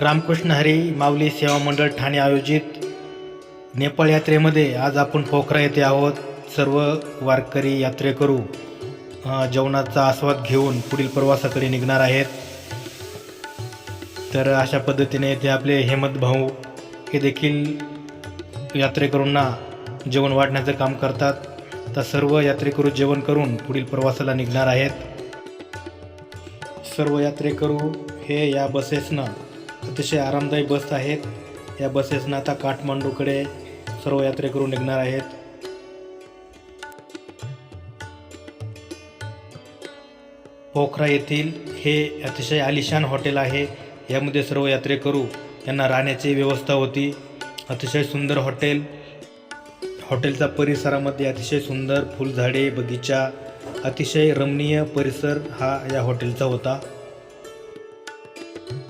रामकृष्ण हरी माऊली सेवा मंडळ ठाणे आयोजित नेपाळ यात्रेमध्ये आज आपण पोखरा येथे आहोत. सर्व वारकरी यात्रेकरू जेवणाचा आस्वाद घेऊन पुढील प्रवासाकडे निघणार आहेत. तर अशा पद्धतीने येथे आपले हेमंत भाऊ हे देखील यात्रेकरूंना जेवण वाढण्याचं काम करतात. तर सर्व यात्रेकरू जेवण करून पुढील प्रवासाला निघणार आहेत. सर्व यात्रेकरू हे या बसेसनं अतिशय आरामदायी बस आहेत. या बसेसनं आता काठमांडूकडे सर्व यात्रेकरू निघणार आहेत. पोखरा येथील हे अतिशय आलिशान हॉटेल आहे. यामध्ये सर्व यात्रेकरू यांना राहण्याची व्यवस्था होती. अतिशय सुंदर हॉटेल. हॉटेलचा परिसरामध्ये अतिशय सुंदर फुलझाडे बगीचा अतिशय रमणीय परिसर हा या हॉटेलचा होता.